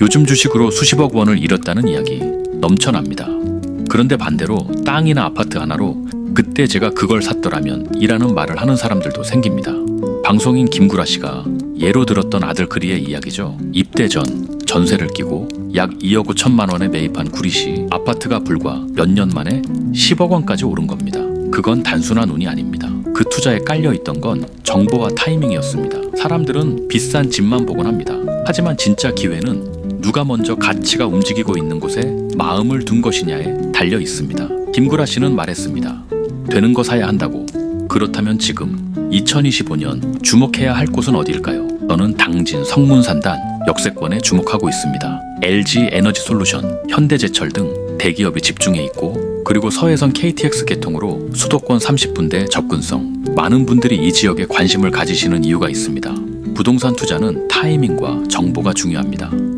요즘 주식으로 수십억 원을 잃었다는 이야기 넘쳐납니다. 그런데 반대로 땅이나 아파트 하나로 그때 제가 그걸 샀더라면 이라는 말을 하는 사람들도 생깁니다. 방송인 김구라 씨가 예로 들었던 아들 그리의 이야기죠. 입대 전 전세를 끼고 약 2억 5천만 원에 매입한 구리 씨 아파트가 불과 몇 년 만에 10억 원까지 오른 겁니다. 그건 단순한 운이 아닙니다. 그 투자에 깔려 있던 건 정보와 타이밍이었습니다. 사람들은 비싼 집만 보곤 합니다. 하지만 진짜 기회는 누가 먼저 가치가 움직이고 있는 곳에 마음을 둔 것이냐에 달려 있습니다. 김구라 씨는 말했습니다. 되는 거 사야 한다고. 그렇다면 지금 2025년 주목해야 할 곳은 어디일까요? 저는 당진 성문산단 역세권에 주목하고 있습니다. LG 에너지 솔루션, 현대제철 등 대기업이 집중해 있고 그리고 서해선 KTX 개통으로 수도권 30분대 접근성 많은 분들이 이 지역에 관심을 가지시는 이유가 있습니다. 부동산 투자는 타이밍과 정보가 중요합니다.